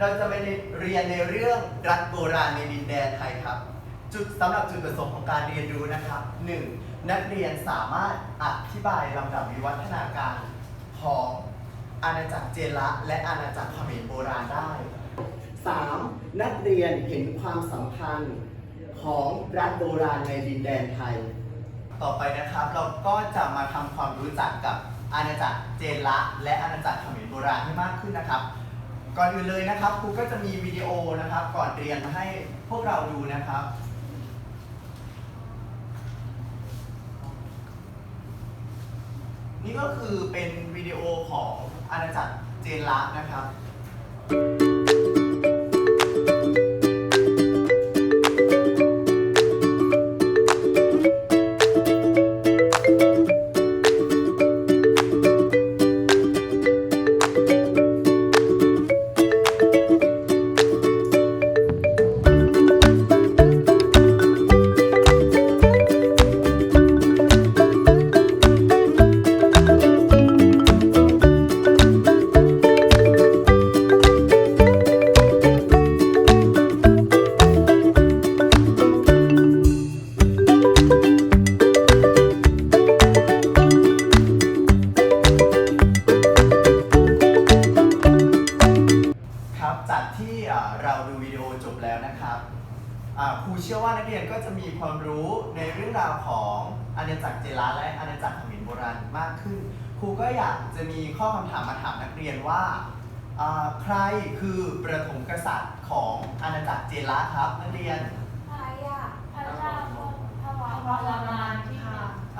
เราจะไปเรียนในเรื่องรัฐโบราณในดินแดนไทยครับ จุดสำหรับจุดประสงค์ของการเรียนรู้นะครับ 1. นักเรียนสามารถอธิบายลำดับวิวัฒนาการของอาณาจักรเจละและอาณาจักรเขมรโบราณได้ 3. นักเรียนเห็นความสำคัญของรัฐโบราณในดินแดนไทย ต่อไปนะครับเราก็จะมาทำความรู้จักกับอาณาจักรเจนละและอาณาจักรเขมรโบราณให้มากขึ้นนะครับ ก่อนอื่นเลยนะครับครูก็จะมีวิดีโอนะครับ ก่อนเรียนมาให้พวกเราดูนะครับนี่ก็คือเป็นวิดีโอของอาณาจักรเจนละนะครับครับ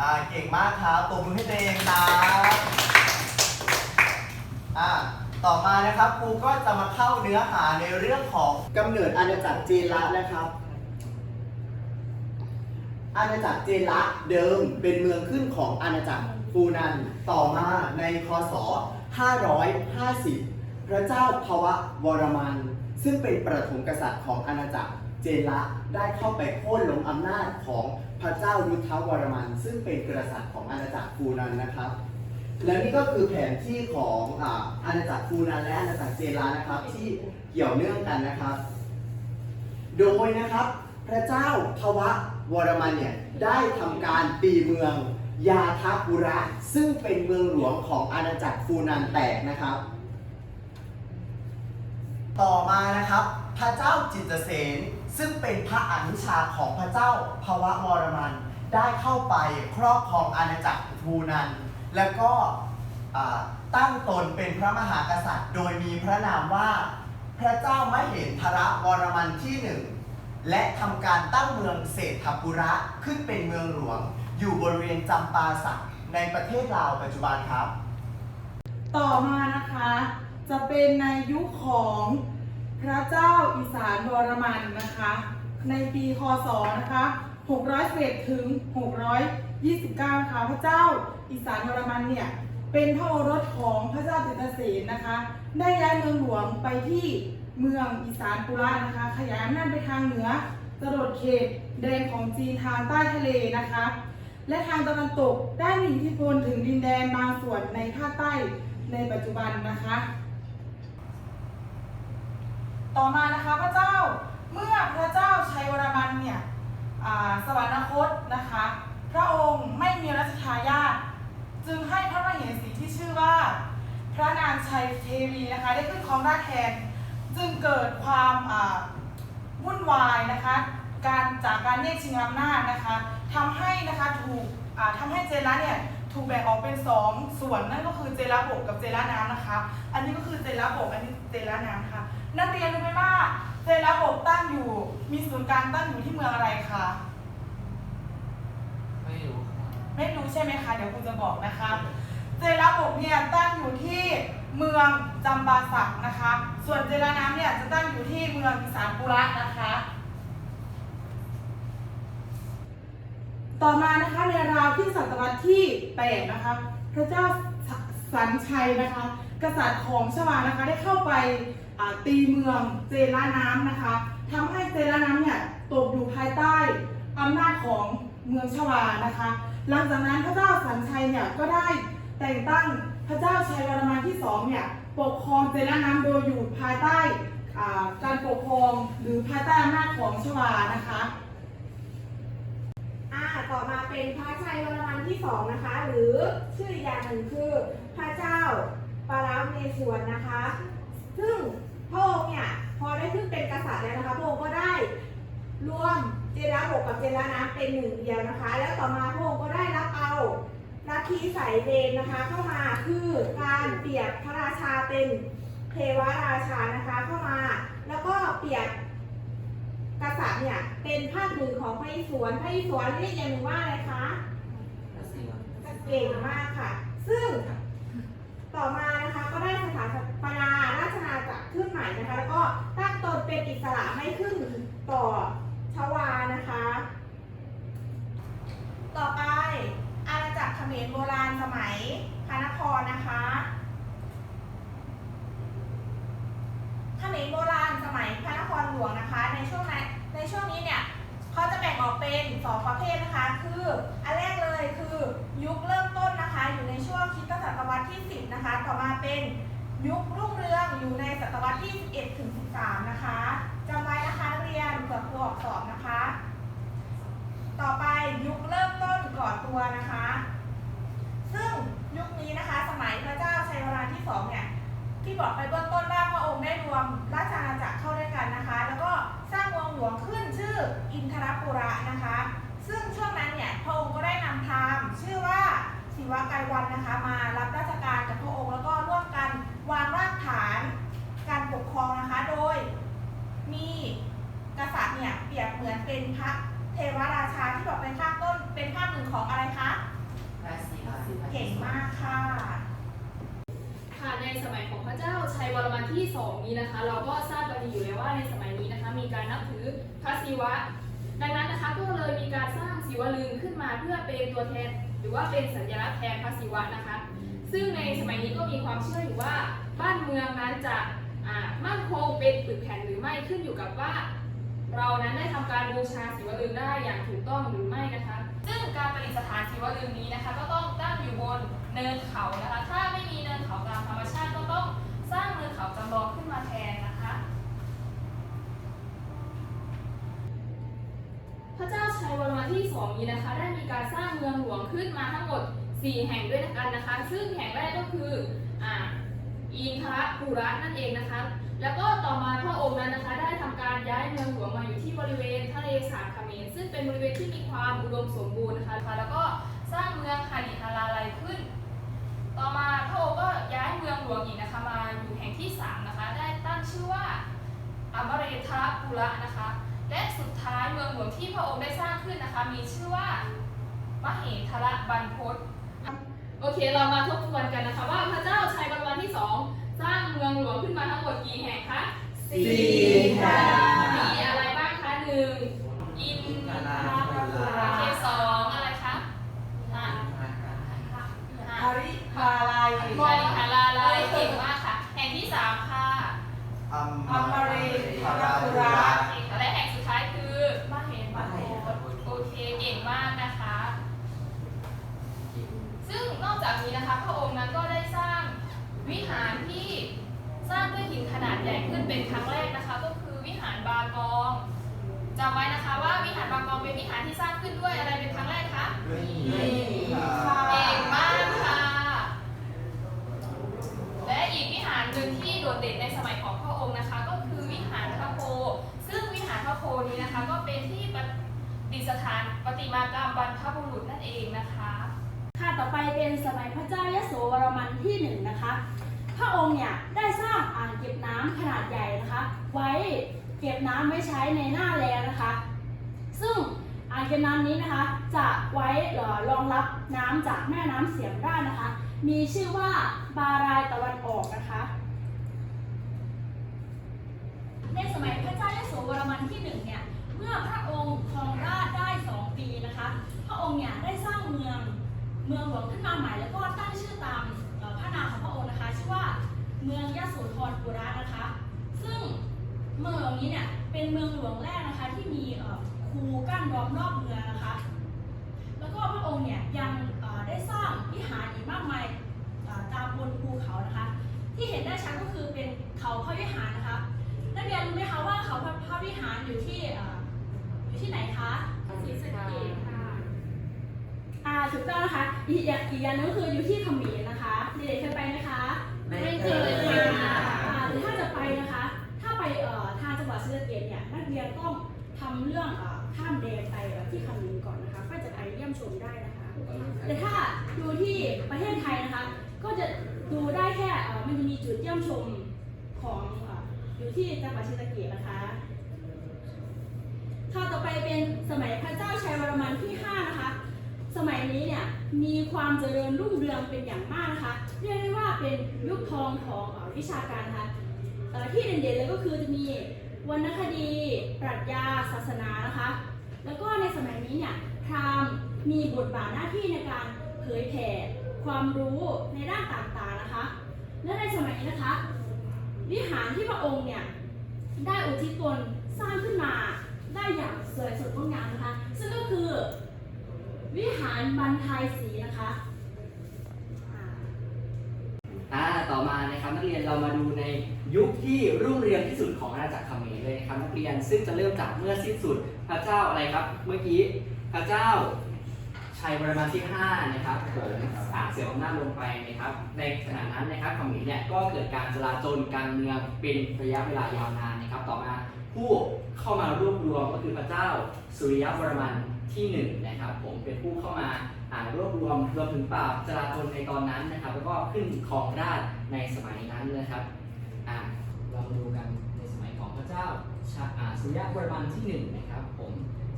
อ่าเก่งมากครับตบมือให้ตัวเองครับอ่าต่อมานะครับครูก็จะมาเข้าเนื้อหาในเรื่องของกำเนิดอาณาจักรเจนละนะครับ อาณาจักรเจนละเดิมเป็นเมืองขึ้นของอาณาจักรฟูนัน ต่อมาในคศ 550 พระเจ้าพวะวรมัน ซึ่งเป็นประถมกษัตริย์ของอาณาจักร เจละได้เข้าไปโค่นล้มอำนาจของพระเจ้ารุทธวรมัน ซึ่งเป็นกษัตริย์ของอาณาจักรฟูนันนะครับ และนี่ก็คือแผนที่ของอาณาจักรฟูนันและอาณาจักรเจลานะครับที่เกี่ยวเนื่องกันนะครับ โดยนะครับ พระเจ้าพวะวรมันเนี่ยได้ทำการตีเมืองยาทาปุระ ซึ่งเป็นเมืองหลวงของอาณาจักรฟูนันแตกนะครับ ต่อมานะครับ พระเจ้าจิตเสน ซึ่งเป็นพระอนุชาของพระเจ้าพวะวรมัน ได้เข้าไปครอบครองอาณาจักรฟูนัน แล้วก็ตั้งตนเป็นพระมหากษัตริย์ โดยมีพระนามว่าพระเจ้ามเหนทระวรมันที่หนึ่งและทำการตั้งเมืองเศรษฐปุระขึ้นเป็นเมืองหลวง อยู่บริเวณจำปาสักในประเทศลาวปัจจุบันครับ ต่อมานะคะจะเป็นในยุคของ พระเจ้าอีสานวรมันนะคะ ในปีคศนะคะ611ถึง629นะคะพระเจ้าอีสานวรมันเนี่ยเป็นพระโอรสของพระเจ้าจิตเสนนะคะ ได้ย้ายเมืองหลวงไปที่เมืองอีสานปุระนะคะ ขยายอำนาจไปทางเหนือจรดเขตแดนของจีนทางใต้ทะเลนะคะ และทางตะวันตกได้มีอิทธิพลถึงดินแดนบางส่วนในภาคใต้ในปัจจุบันนะคะ ต่อมานะคะพระเจ้าเมื่อพระเจ้าชัยวรมันเนี่ยสวรรคตนะคะ พระองค์ไม่มีรัชทายาทจึงให้พระมเหสีที่ชื่อว่า พระนางชัยเทวีนะคะได้ขึ้นครองราชแทน จึงเกิดความวุ่นวายนะคะการจากการแย่งชิงอำนาจนะคะทำให้นะคะถูกอ่าทำให้เจละเนี่ยถูกแบ่งออกเป็นสองส่วนนั่นก็คือเจละบกกับเจละน้ำนะคะ อันนี้ก็คือเจละบกอันนี้เจละน้ำค่ะ นักเรียนรู้ไหมว่าเจละบกตั้งอยู่ มีศูนย์กลางตั้งอยู่ที่เมืองอะไรคะ ไม่รู้ครับไม่รู้ใช่ไหมคะ เดี๋ยวคุณจะบอกนะคะ เจละบกเนี่ยตั้งอยู่ที่เมืองจำปาสักนะคะ ส่วนเจละน้ำเนี่ยจะตั้งอยู่ที่เมืองอีสานปุระนะคะ ต่อมานะคะในราวที่ศตวรรษที่8นะคะ พระเจ้าสสันชัยนะคะ กษัตริย์ของชวานะคะได้เข้าไปอ่า ตีเมืองเจละน้ำนะคะทำให้เจละน้ำเนี่ยตกอยู่ภายใต้อำนาจของเมืองชวานะคะ หลังจากนั้นพระเจ้าสันชัยเนี่ยก็ได้แต่งตั้งพระเจ้าชัยวรมันที่สองเนี่ยปกครองเจรน้ำโดยอยู่ภายใต้การปกครองหรือภายใต้อำนาจของชวานะคะอ่าต่อมาเป็นพระชัยวรมันที่สองนะคะ หรือชื่ออีกอย่างหนึ่งคือพระเจ้าปารามเมศวรนะคะ ซึ่ง พระองค์เนี่ยพอได้ขึ้นเป็นกษัตริย์แล้วนะคะพระองค์ก็ได้รวมเจรบกกับเจรน้ำเป็นหนึ่งเดียวนะคะ แล้วต่อมาพระองค์ก็ได้รับเอาลัทธิสายเดนนะคะ เข้ามาคือการเปรียบพระราชาเป็นเทวราชานะคะเข้ามา แล้วก็เปรียบกษัตริย์เนี่ยเป็นภาคหนึ่งของพระอิศวรพระอิศวรเรียกอย่างหนึ่งว่าอะไรคะเก่งมากค่ะ ซึ่ง ต่อมานะคะก็ได้สถาปนาราชนาจักรขึ้นใหม่นะคะ แล้วก็ตั้งตนเป็นอิสระไม่ขึ้นต่อชวานะคะ ต่อไปอาณาจักรเขมรโบราณสมัยพระนครนะคะเขมรโบราณสมัยพระนครหลวงนะคะ ในช่วงนั้นในช่วงนี้เนี่ย เขาจะแบ่งออกเป็นสองประเภทนะคะ คืออันแรกเลยคือยุคเริ่มต้นนะคะ อยู่ในช่วงคริสตศตวรรษที่ 10 นะคะ ต่อมาเป็นยุครุ่งเรืองอยู่ในศตวรรษที่ 11 ถึง 13 นะคะจำไว้นะคะนักเรียนเผื่อครูออกสอบนะคะ ต่อไปยุคเริ่มต้นก่อตัวนะคะ ซึ่งยุคนี้นะคะ สมัยพระเจ้าชัยวรมันที่สองเนี่ย ที่บอกไปเบื้องต้นว่าพระองค์ได้รวมราชอาณาจักรเข้าด้วยกันนะคะ แล้วก็สร้างเมืองหลวงขึ้นชื่ออินทรปุระนะคะ ซึ่งช่วงนั้นเนี่ยพระองค์ก็ได้นำพราหมณ์ชื่อว่าศิวะไกรวันนะคะ มารับราชการกับพระองค์แล้วก็ร่วมกันวางรากฐาน การปกครองนะคะ โดยมีกษัตริย์เนี่ยเปรียบเหมือนเป็นพระเทวราชาที่บอกเป็นข้างต้นเป็นภาคหนึ่งของอะไรคะเก่งมากค่ะค่ะใน สมัยของพระเจ้าชัยวรมันที่สองนี้นะคะ เราก็ทราบกันดีอยู่แล้วว่าในสมัยนี้นะคะ มีการนับถือพระศิวะ ดังนั้นนะคะก็เลยมีการสร้างศิวลึงขึ้นมาเพื่อเป็นตัวแทน หรือว่าเป็นสัญลักษณ์แทนพระศิวะนะคะ ซึ่งในสมัยนี้ก็มีความเชื่ออยู่ว่าบ้านเมืองนั้นจะมั่นคงเป็นปึกแผ่นหรือไม่ขึ้นอยู่กับว่า เรานั้นได้ทำการบูชาศิวลึงได้อย่างถูกต้องหรือไม่นะคะ ซึ่งการประดิษฐานศิวลึงนี้นะคะ ก็ต้องตั้งอยู่บน เนินเขานะคะ ถ้าไม่มีเนินเขาตามธรรมชาติก็ต้องสร้างเนินเขาจำลองขึ้นมาแทนนะคะ พระเจ้าชัยวรมันที่สองนี้นะคะ ได้มีการสร้างเมืองหลวงขึ้นมาทั้งหมด 4 แห่งด้วยกันนะคะ ซึ่งแห่งแรกก็คืออ่าอินทรปุระนั่นเองนะคะ แล้วก็ต่อมาพระองค์นั้นนะคะ ได้ทำการย้ายเมืองหลวงมาอยู่ที่บริเวณทะเลสาบเขมรซึ่งเป็นบริเวณที่มีความอุดมสมบูรณ์นะคะ แล้วก็สร้างเมืองคานิทาราลัยขึ้น ต่อมาพระองค์ก็ย้ายเมืองหลวงอีกนะคะมาอยู่แห่งที่สามนะคะได้ตั้งชื่อว่าอมเรทรปุระนะคะ และสุดท้ายเมืองหลวงที่พระองค์ได้สร้างขึ้นนะคะ มีชื่อว่ามเหทรบรรพตโอเคเรามาทบทวนกันนะคะ ว่าพระเจ้าชัยวรมันที่สองสร้างเมืองหลวงขึ้นมาทั้งหมดกี่แห่งคะสี่แห่งมีอะไรบ้างคะหนึ่งอินทรปุระโอเคสองอะไรคะอ่าอ่า อาริพาลัยบริหาลาลายเก่งมากค่ะ แห่งที่สามค่ะอัมอมเรทรปุระและแห่งสุดท้ายคือมเหมโพธิ์โอเคเก่งมากนะคะ ซึ่งนอกจากนี้นะคะพระองค์นั้นก็ได้สร้างวิหารที่สร้างด้วยหินขนาดใหญ่ขึ้นเป็นครั้งแรกนะคะ ก็คือวิหารบากองจำไว้นะคะว่าวิหารบากองเป็นวิหารที่สร้างขึ้นด้วยอะไรเป็นครั้งแรกคะด้วยหินค่ะ เก่งมากค่ะ และอีกวิหารหนึ่งที่ โดดเด่นในสมัยของพระองค์นะคะ ก็คือวิหารพระโพธิ์ซึ่งวิหารพระโพธิ์นี้นะคะก็เป็นที่ประดิษฐานประติมากรรมบรรพบุรุษนั่นเองนะคะค่ะต่อไปเป็นสมัยพระเจ้ายโสวรมันที่หนึ่งนะคะ พระองค์เนี่ยได้สร้างอ่างเก็บน้ำขนาดใหญ่นะคะ ไว้เก็บน้ำไว้ใช้ในหน้าแล้งนะคะ ซึ่งอ่างเก็บน้ำนี้นะคะ จะไว้เอ่อรองรับน้ำจากแม่น้ำเสียมได้นะคะ มีชื่อว่าบารายตะวันออกนะคะ งที่หนึ่งเนี่ยเมื่อพระองค์ครองราชได้สองปีนะคะ พระองค์เนี่ยได้สร้างเมืองเมืองหลวงขึ้นมาใหม่แล้วก็ตั้งชื่อตามพระนามของพระองค์นะคะ ชื่อว่าเมืองยะโสธรปุระนะคะ ซึ่งเมืองหลวงนี้เนี่ยเป็นเมืองหลวงแรกนะคะที่มีคูกั้นล้อมรอบเมืองนะคะ แล้วก็พระองค์เนี่ยยังได้สร้างวิหารอีกมากมายตามบนภูเขานะคะ ที่เห็นได้ชัดก็คือเป็นเขาพระวิหารนะคะ นักเรียนรู้ไหมคะว่าเขาพระวิหารอยู่ที่อยู่ที่ไหนคะศรีสะเกษค่ะอ่าถูกต้องนะคะอีกอย่างอีกอย่างนึงคืออยู่ที่ขมีนะคะเด็กๆเคยไปไหมคะไม่เคยค่ะหรือถ้าจะไปนะคะ ถ้าไปเอ่อทางจังหวัดศรีสะเกษเนี่ยนักเรียนต้องทำเรื่องเอ่อข้ามแดนไปที่ขมรก่อนนะคะก็จะไปเยี่ยมชมได้นะคะ แต่ถ้าดูที่ประเทศไทยนะคะ ก็จะดูได้แค่มันจะมีจุดเยี่ยมชมของ อยู่ที่จังหวัดศรีสะเกษนะคะ ข่าวต่อไปเป็นสมัยพระเจ้าชัยวรมันที่ 5 นะคะ สมัยนี้เนี่ยมีความเจริญรุ่งเรืองเป็นอย่างมากนะคะ เรียกได้ว่าเป็นยุคทองของวิชาการนะคะเอ่อที่เด่นๆเลยก็คือจะมีวรรณคดี ปรัชญา ศาสนานะคะ แล้วก็ในสมัยนี้เนี่ยพราหมณ์มีบทบาทหน้าที่ในการเผยแผ่ความรู้ในด้านต่างๆนะคะ และในสมัยนี้นะคะ วิหารที่พระองค์เนี่ยได้อุทิศตนสร้างขึ้นมาได้อย่างสวยสดงดงามนะคะ ซึ่งก็คือวิหารบรรทายศรีนะคะอ่าอ่าต่อมานะครับนักเรียนเรามาดูในยุคที่รุ่งเรืองที่สุดของอาณาจักรเขมรเลยนะครับนักเรียนซึ่งจะเริ่มจากเมื่อสิ้นสุดพระเจ้าอะไรครับ เมื่อกี้พระเจ้า ชัยวรมันที่5นะครับผมอาเสียอำนาจลงไปนะครับ ในขณะนั้นนะครับขมรเนี่ยก็เกิดการจลาจลการเมืองเป็นระยะเวลายาวนานนะครับ ต่อมาผู้เข้ามารวบรวมก็คือพระเจ้าสุริยวรมันที่หนึ่งนะครับผมเป็นผู้เข้ามาอ่ารวบรวมรวมถึงปราบจราจนในตอนนั้นนะครับ แล้วก็ขึ้นครองราชในสมัยนั้นนะครับอ่าเรามาดูกันในสมัยของพระเจ้าสุริยะวรมันที่หนึ่งนะครับผม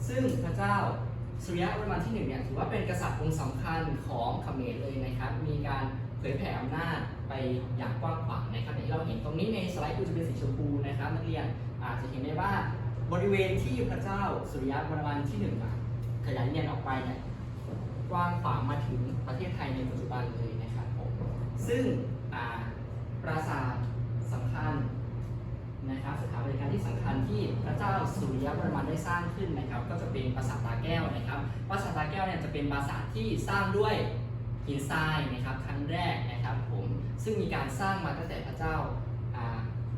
ซึ่งพระเจ้า สุริยะวรมันที่หนึ่งเนี่ยถือว่าเป็นกษัตริย์องค์สำคัญของเขมรเลยนะครับ มีการเผยแผ่อำนาจไปอย่างกว้างขวางนะครับอย่างที่เราเห็นตรงนี้ในสไลด์คือจะเป็นสีชมพูนะครับนักเรียนอาจจะเห็นได้ว่าบริเวณที่พระเจ้าสุริยะวรมันที่หนึ่งขยายเรียนออกไปเนี่ยกว้างขวางมาถึงประเทศไทยในปัจจุบันเลยนะครับผมซึ่งปราสาทสำคัญ นะครับสถาปัตยกรรมที่สำคัญที่พระเจ้าสุริยวรมันได้สร้างขึ้นนะครับ ก็จะเป็นปราสาทตาแก้วนะครับปราสาทตาแก้วเนี่ยจะเป็นปราสาทที่สร้างด้วยหินทรายนะครับครั้งแรกนะครับผมซึ่งมีการสร้างมาตั้งแต่พระเจ้า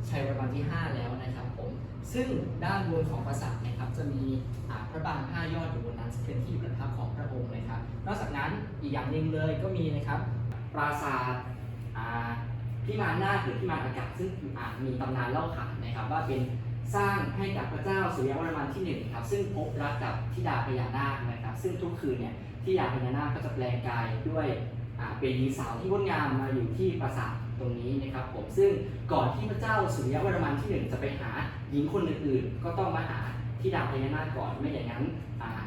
ชัยวรมันที่ 5 แล้วนะครับผมซึ่งด้านบนของปราสาทนะครับจะมีพระบางห้ายอดอยู่บนนั้นซึ่งเป็นที่ประทับของพระองค์นะครับ นอกจากนั้นอีกอย่างหนึ่งเลยก็มีนะครับปราสาท พิมานนาคหรือพิมานอากาศซึ่งอ่ามีตำนานเล่าขานนะครับว่าเป็นสร้างให้กับพระเจ้าสุริยวรมันที่หนึ่งครับซึ่งพบรักกับธิดาพญานาคนะครับซึ่งทุกคืนเนี่ยธิดาพญานาคก็จะแปลงกายด้วยเป็นหญิงสาวที่งดงามมาอยู่ที่ปราสาทตรงนี้นะครับผมซึ่งก่อนที่พระเจ้าสุริยวรมันที่หนึ่งจะไปหาหญิงคนอื่นๆ ก็ต้องมาหาธิดาพญานาคก่อนไม่อย่างนั้น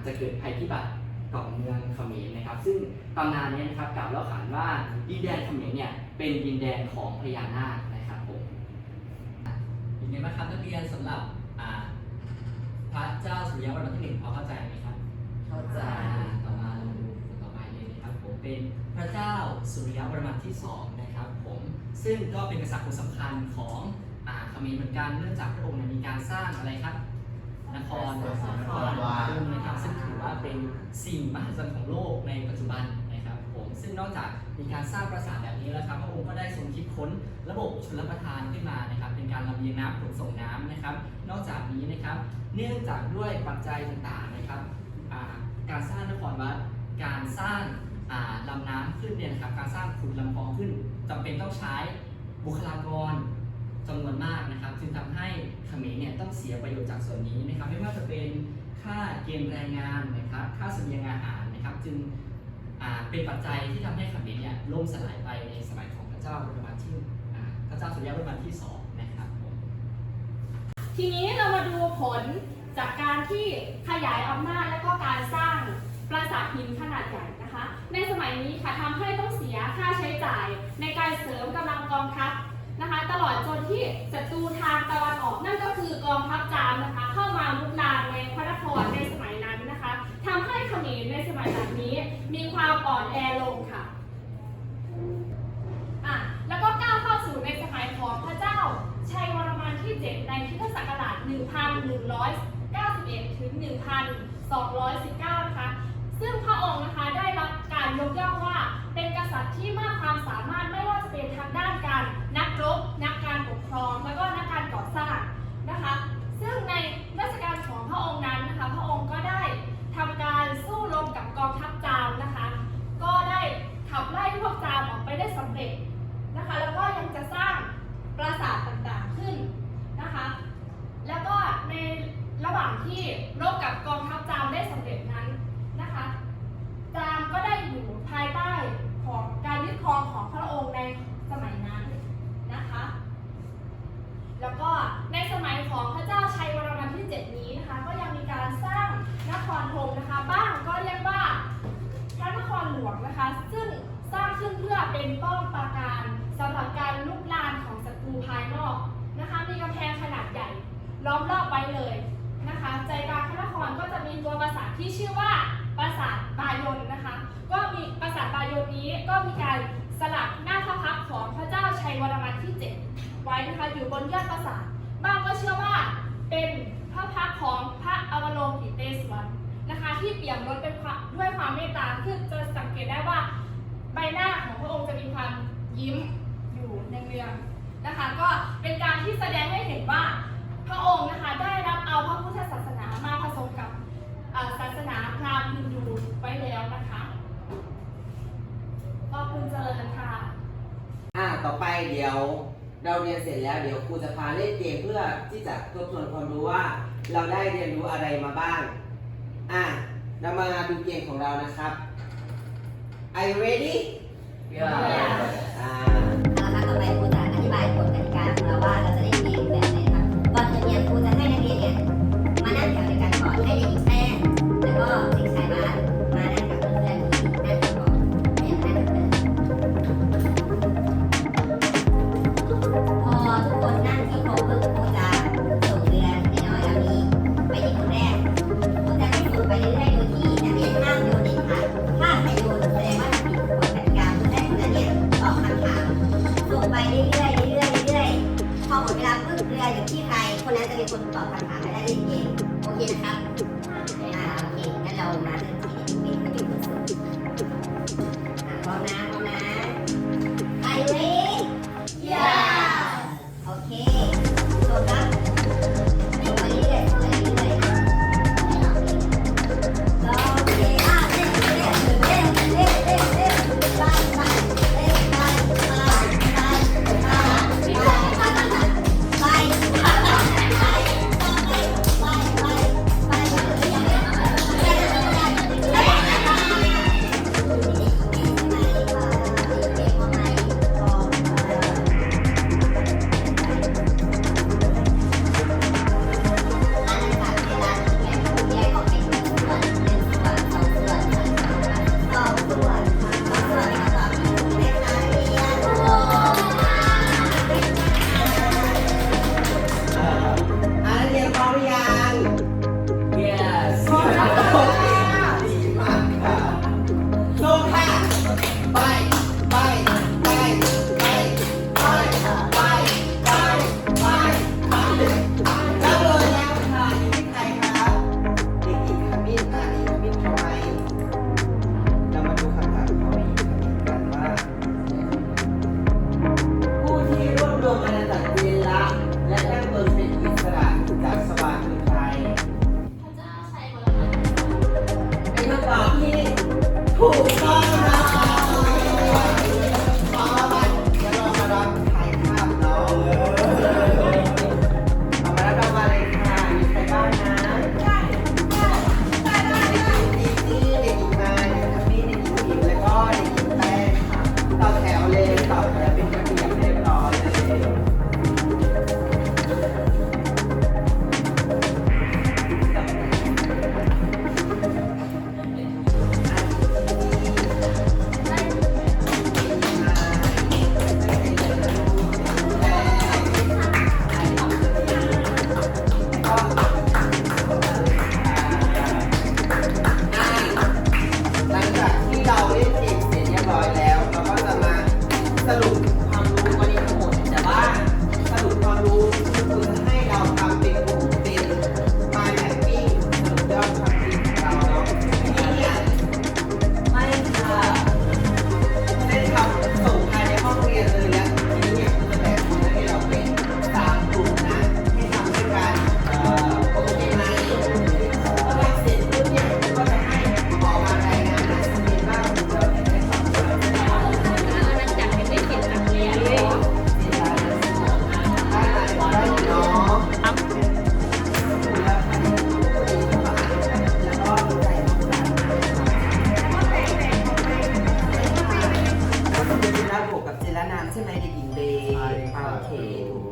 จะเกิดภัยพิบัติ ของเมืองเขมรนะครับ ซึ่งตำนานนี้นะครับกล่าวเล่าขานว่าดินแดนเขมรเนี่ยเป็นดินแดนของพญานาคนะครับผมเป็นไงบ้างครับนักเรียนสำหรับอ่าพระเจ้าสุริยวรมันที่หนึ่งพอเข้าใจไหมครับเข้าใจต่อมาเราดูต่อไปเลยนะครับผมเป็นพระเจ้าสุริยวรมันที่สองนะครับผมซึ่งก็เป็นกษัตริย์คนสำคัญของอ่าเขมรเหมือนกันเนื่องจากพระองค์เนี่ยมีการสร้างอะไรครับ นครนครวาขึ้นนะครับซึ่งถือว่าเป็นสิ่งมหัศจรรย์ของโลกในปัจจุบันนะครับผมซึ่งนอกจากมีการสร้างปราสาทแบบนี้แล้วครับพระองค์ก็ได้ทรงคิดค้นระบบชลประทานขึ้นมานะครับเป็นการลำเลียงน้ำขนส่งน้ำนะครับ นอกจากนี้นะครับเนื่องจากด้วยปัจจัยต่างๆนะครับการสร้างนครวัดการสร้างลำน้ำขึ้นเนี่ยนะครับการสร้างขุดลำคลองขึ้นจำเป็นต้องใช้บุคลากร จำนวนมากนะครับจึงทำให้เขมรเนี่ยต้องเสียประโยชน์จากส่วนนี้นะครับไม่ว่าจะเป็นค่าเกณฑ์แรงงานนะครับค่าเสบียงอาหารนะครับจึงเป็นปัจจัยที่ทำให้เขมรเนี่ยล่มสลายไปในสมัยของพระเจ้าวรมันที่พระเจ้าสุริยวรมันที่สองนะครับทีนี้เรามาดูผลจากการที่ขยายอำนาจและก็การสร้างปราสาทหินขนาดใหญ่นะคะ ในสมัยนี้ค่ะทำให้ต้องเสียค่าใช้จ่ายในการเสริมกำลังกองทัพ นะคะ ตลอดจนที่ศัตรูทางตะวันออกนั่นก็คือกองทัพจามนะคะ เข้ามาลุกลามในพระนครในสมัยนั้นนะคะทำให้เขมรในสมัยแบบนี้ มีความอ่อนแอลงค่ะอะ แล้วก็ก้าวเข้าสู่ในสมัยของพระเจ้าชัยวรมันที่ 7 ในคริสตศักราช1191 ถึง 1219 นะคะ ซึ่งพระองค์นะคะได้รับการยกย่องว่าเป็นกษัตริย์ที่มากความสามารถไม่ว่าจะเป็นทางด้านการ คะ ก็เป็นการที่แสดงให้เห็นว่าพระองค์นะคะได้รับเอาพระพุทธศาสนามาผสมกับศาสนาพราหมณ์ฮินดูไว้แล้วนะคะขอบคุณเจริญค่ะอ่าต่อไปเดี๋ยวเราเรียนเสร็จแล้วเดี๋ยวครูจะพาเล่นเกมเพื่อที่จะทบทวนความรู้ว่า เราได้เรียนรู้อะไรมาบ้างอะเรามาดูเกมของเรานะครับ Are you ready? Yeah. yeah. Ah. ายคนจัดการแล้วว่าเราจะ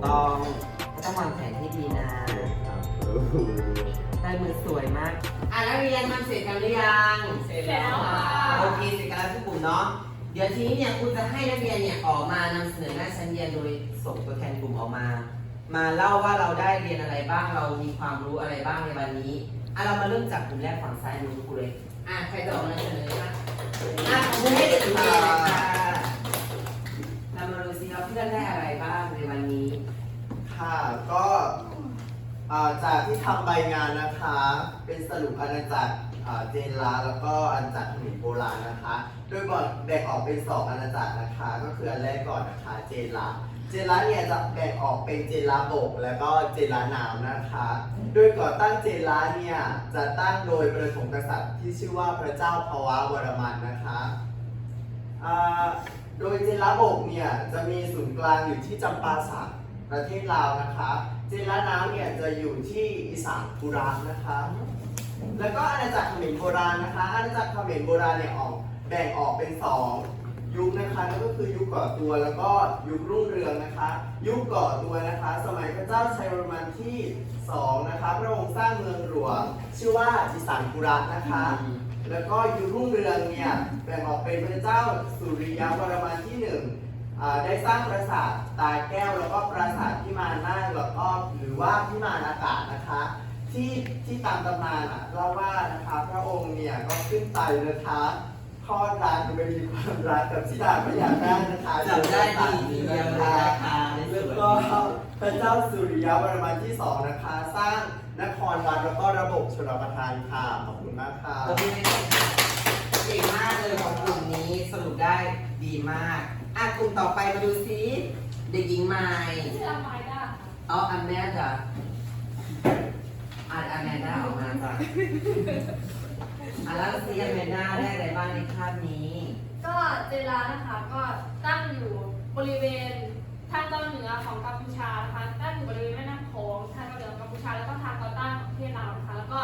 ต้องต้องวางแผนที่ดีนะ ได้มือสวยมาก อะแล้วเรียนมันเสร็จกันหรือยังเสร็จแล้วค่ะ โอเคเสร็จกันแล้วทุกกลุ่มเนาะ เดี๋ยวทีนี้เนี่ยคุณจะให้นักเรียนเนี่ยออกมานำเสนอหน้าชั้นเรียนโดยส่งตัวแทนกลุ่มออกมา มาเล่าว่าเราได้เรียนอะไรบ้าง เรามีความรู้อะไรบ้างในวันนี้ อะเรามาเริ่มจากกลุ่มแรกฝั่งซ้ายมือกูเลยอะใครจะออกมาเสนอบ้างอะคุณให้เด็กๆเลยคะเรามาดูซิเราเพื่อนได้อะไร ค่ะก็อ่าจากที่ทำใบงานนะคะ เป็นสรุปอาณาจักรอ่าเจนลาแล้วก็อาณาจักรขมินโบราณนะคะ โดยแบ่งออกเป็นสองอาณาจักรนะคะ ก็คืออันแรกก่อนนะคะเจนลาเจนลาเนี่ยจะแบ่งออกเป็นเจนลาบก แล้วก็เจนลาน้ำนะคะ โดยก่อตั้งเจนลาเนี่ยจะตั้งโดยประถมกษัตริย์ที่ชื่อว่าพระเจ้าพวาวรมันนะคะอ่าโดยเจนลาบกเนี่ยจะมีศูนย์กลางอยู่ที่จำปาสัก ประเทศลาวนะคะ เจนลาน้ำเนี่ยจะอยู่ที่อีสานปุรานะคะ แล้วก็อาณาจักรเขมรโบราณนะคะ อาณาจักรเขมรโบราณเนี่ยออกแบ่งออกเป็นสองยุคนะคะนั่นก็คือยุคก่อตัวแล้วก็ยุครุ่งเรืองนะคะ ยุคก่อตัวนะคะ สมัยพระเจ้าชัยวรมันที่สองนะคะพระองค์สร้างเมืองหลวง ชื่อว่าอีสานปุระนะคะ แล้วก็ยุครุ่งเรืองเนี่ยแบ่งออกเป็นพระเจ้าสุริยะวรมันที่หนึ่ง ได้สร้างปราสาทตาแก้วแล้วก็ปราสาทพิมานนาคแล้วก็หรือว่าพิมานอากาศนะคะ ที่ที่ตามตำนานอะเล่าว่านะคะพระองค์เนี่ยก็ขึ้นไปนะคะทอดรักไปมีความรักกับชิดาพระยานาคนะคะจำได้ดีทีเดียวเลยนะคะแล้วก็พระเจ้าสุริยะวรมันที่สองนะคะ สร้างนครวัดแล้วก็ระบบชลประทานค่ะขอบคุณมากค่ะโอเคเก่งมากเลยของกลุ่มนี้สรุปได้ดีมาก อะกลุ่มต่อไปมาดูซิเด็กหญิงไม้ชื่ออาไมด้าค่ะเอาอันแม่จ้ะอ่านอันแมนด้าออกมาจ้ะอะแล้วซีอันแมนด้าได้อะไรบ้างในคาบนี้ก็เจลานะคะก็ตั้งอยู่บริเวณทางตอนเหนือของกัมพูชานะคะตั้งอยู่บริเวณแม่น้ำโขงทางตอนเหนือของกัมพูชาแล้วก็ทางตอนใต้ของประเทศลาวนะคะแล้วก็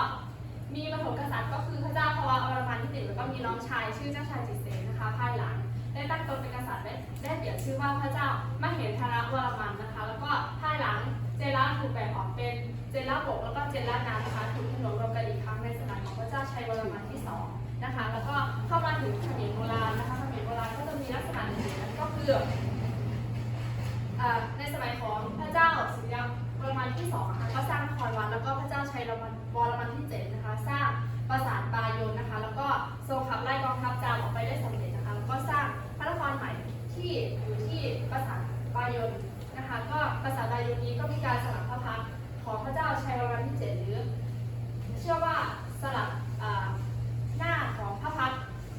มีปฐมกษัตริย์ก็คือพระเจ้าพวาอรมันที่หนึ่งแล้วก็มีน้องชายชื่อเจ้าชายจิตเสนนะคะภายหลัง ได้ตั้งตนเป็นกษัตริย์ได้ได้เปลี่ยนชื่อว่าพระเจ้ามเหธรวรมันนะคะ แล้วก็ภายหลังเจล่าถูกแบ่งออกเป็นเจล่าบกแล้วก็เจล่าน้ำนะคะถูกผนวกรวมกันอีกครั้งในสมัยของพระเจ้าชัยวรมันที่สองนะคะ แล้วก็เข้ามาถึงเขมรโบราณนะคะเขมรโบราณก็จะมีลักษณะหนึ่งก็คือในสมัยของพระเจ้าสุริยะวรมันที่สองนะคะก็สร้างนครวัดแล้วก็พระเจ้าชัยวรมันวรมันที่เจ็ดนะคะ สร้างปราสาทบายนนะคะ แล้วก็ทรงขับไล่กองทัพจามออกไปได้สำเร็จ ก็สร้างพระนครใหม่ที่อยู่ที่ปราสาทบายนนะคะก็ปราสาทบายนนี้ก็มีการสลักพระพักของพระเจ้าชัยวรมันที่เจ็ดหรือเชื่อว่าสลักหน้าของพระพัก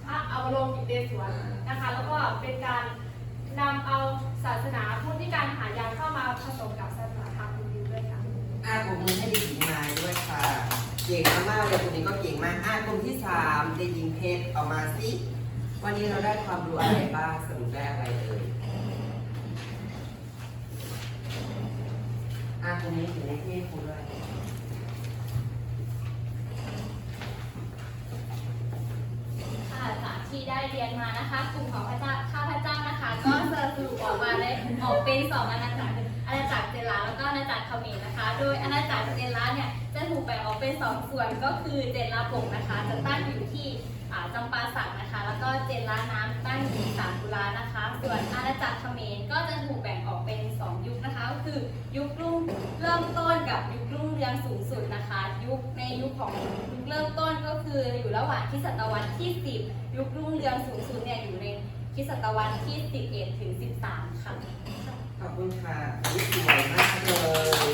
พระอวโลกิเตศวรนะคะแล้วก็เป็นการนำเอาศาสนาพุทธที่การหายานเข้ามาผสมกับศาสนาพราหมณ์ฮินด้วยค่ะอะกรมนี้ให้เด็กหญิงไม้ด้วยค่ะ เก่งมากๆเลยกลุ่มนี้ก็เก่งมากอะกรมที่สามเด็กหญิงเพชรออกมาสิ วันนี้เราได้ความรู้อะไรบ้างสรุปได้อะไรเอ่ยอะกลุ่มนี้ถือเลขที่ครูด้วยค่ะจากที่ได้เรียนมานะคะ กลุ่มของพระเจ้าข้าพเจ้านะคะ ก็สรุปออกมาได้ออกเป็นสองอาณาจักรอาณาจักรเจนลาแล้วก็อาณาจักรเขมรนะคะ โดยอาณาจักรเจนลาเนี่ยจะถูกแบ่งออกเป็นสองส่วนก็คือเจนลาบกนะคะ จะตั้งอยู่ที่ จำปาสักนะคะ แล้วก็เจนลาน้ำตั้งอยู่ที่สามกุลานะคะ ส่วนอาณาจักรเขมรก็จะถูกแบ่งออกเป็นสองยุคนะคะ ก็คือยุครุ่งเริ่มต้นกับยุครุ่งเรืองสูงสุดนะคะ ยุคในยุคของยุคเริ่มต้นก็คืออยู่ระหว่างที่ศตวรรษที่ 10 ยุครุ่งเรืองสูงสุดเนี่ยอยู่ในคริดศตวรรษที่ 11 ถึง 13 ค่ะขอบคุณค่ะนี่สวยมากเลย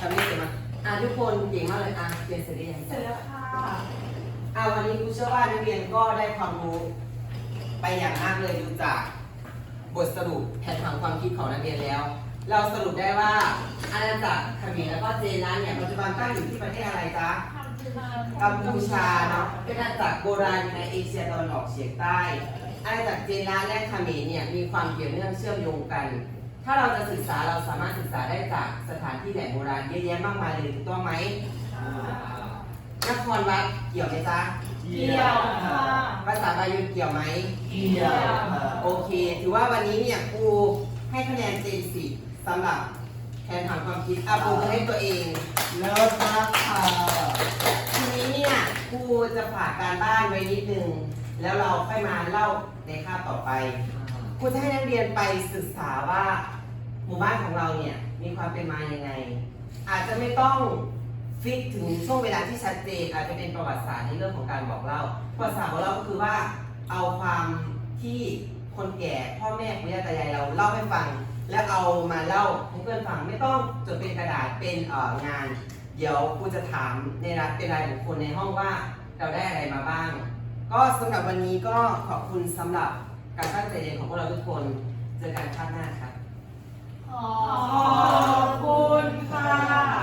ทำได้เก่งมากอะทุกคนเก่งมากเลยอะเรียนเสร็จหรือยังเสร็จแล้วค่ะ อะวันนี้ครูเชื่อว่านักเรียนก็ได้ความรู้ไปอย่างมากเลยดูจากบทสรุปแผนผังความคิดของนักเรียนแล้ว เราสรุปได้ว่าอาณาจักรเขมรแล้วก็เจนั้นเนี่ยปัจจุบันตั้งอยู่ที่ประเทศอะไรจ๊ะกัมพูชาเนาะเป็นอาณาจักรโบราณในเอเชียตะวันออกเฉียงใต้อาณาจักรเจนลาและเขมรเนี่ยมีความเกี่ยวเนื่องเชื่อมโยงกัน ถ้าเราจะศึกษาเราสามารถศึกษาได้จากสถานที่แหล่งโบราณเยอะแยะมากมายเลยถูกต้องไหม นครวัดเกี่ยวไหมจ๊ะเกี่ยวค่ะภาษาบาลีเกี่ยวไหมเกี่ยวค่ะโอเค ถือว่าวันนี้เนี่ยครูให้คะแนนเต็มสิบสำหรับแทนทางความคิดอะครูให้ตัวเองเลิศมากค่ะทีนี้เนี่ยครูจะฝากการบ้านไว้นิดนึง แล้วเราค่อยมาเล่าในคาบต่อไปครูจะให้นักเรียนไปศึกษาว่าหมู่บ้านของเราเนี่ยมีความเป็นมายังไง อาจจะไม่ต้อง ฟิกถึงช่วงเวลาที่ชัดเจนอาจจะเป็นประวัติศาสตร์ในเรื่องของการบอกเล่า ประวัติศาสตร์ของเราก็คือว่าเอาความที่คนแก่พ่อแม่ปู่ย่าตายายเราเล่าให้ฟัง แล้วเอามาเล่าให้เพื่อนฟังไม่ต้องจดเป็นกระดาษเป็นเอ่องาน เดี๋ยวครูจะถามในรายเป็นรายบุคคลในห้องว่าเราได้อะไรมาบ้าง ก็สำหรับวันนี้ก็ขอบคุณสำหรับการตั้งใจเรียนของพวกเราทุกคนเจอกันครั้งหน้าครับขอบคุณค่ะ